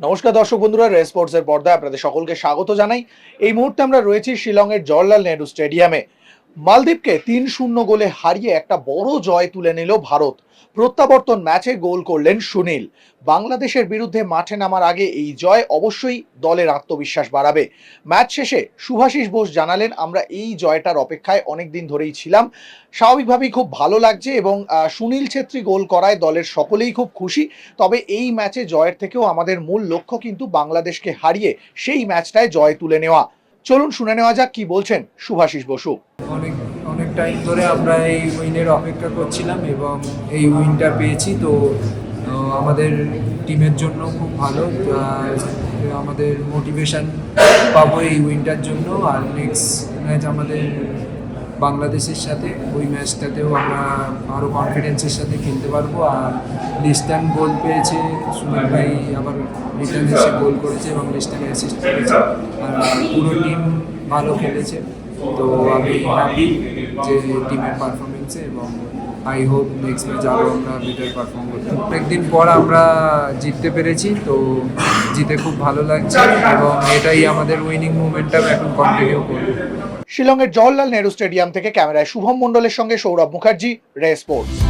নমস্কার দর্শক বন্ধুরা রে স্পোর্টসের পর্দায় আপনাদের সকলকে স্বাগত জানাই। এই মুহূর্তে আমরা রয়েছি শিলংয়ের জওয়াহরলাল নেহরু স্টেডিয়ামে। মালদ্বীপকে তিন শূন্য গোলে হারিয়ে একটা বড় জয় তুলে নিল ভারত। প্রত্যাবর্তন ম্যাচে গোল করলেন সুনীল। বাংলাদেশের বিরুদ্ধে মাঠে নামার আগে এই জয় অবশ্যই দলের আত্মবিশ্বাস বাড়াবে। ম্যাচ শেষে সুভাষিস বোস জানালেন, আমরা এই জয়টার অপেক্ষায় অনেক দিন ধরেই ছিলাম। স্বাভাবিকভাবেই খুব ভালো লাগছে এবং সুনীল ছেত্রী গোল করায় দলের সকলেই খুব খুশি। তবে এই ম্যাচে জয়ের থেকেও আমাদের মূল লক্ষ্য কিন্তু বাংলাদেশকে হারিয়ে সেই ম্যাচটায় জয় তুলে নেওয়া। চলুন শুনে নেওয়া যাক কি বলছেন সুভাষিস বসু। অনেক অনেক টাইম ধরে আমরা এই উইনের অপেক্ষা করছিলাম এবং এই উইনটা পেয়েছি। তো আমাদের টিমের জন্য খুব ভালো। আমাদের মোটিভেশন পাবো এই উইনটার জন্য। আর নেক্সট ম্যাচ আমাদের বাংলাদেশের সাথে ওই ম্যাচটাতেও আমরা আরও কনফিডেন্সের সাথে খেলতে পারব। আর লিস্টান গোল পেয়েছে সুনীল ভাই আবার রিটার্ন এসে গোল করেছে এবং লিস্টান অ্যাসিস্ট করেছে। আর পুরো টিম ভালো খেলেছে। তো আমি হ্যাপি যে টিমের পারফরমেন্সে এবং আই হোপ নেক্সট ম্যাচ আরও আমরা বেটার পারফর্ম করতে অনেকদিন পর আমরা জিততে পেরেছি, তো জিতে খুব ভালো লাগছে এবং এটাই আমাদের উইনিং মুভমেন্টটা এখন কন্টিনিউ করবে। শিলংয়ের জওহরলাল নেহরু স্টেডিয়াম থেকে ক্যামেরায় শুভম মণ্ডলের সঙ্গে সৌরভ মুখার্জি, রে স্পোর্টস।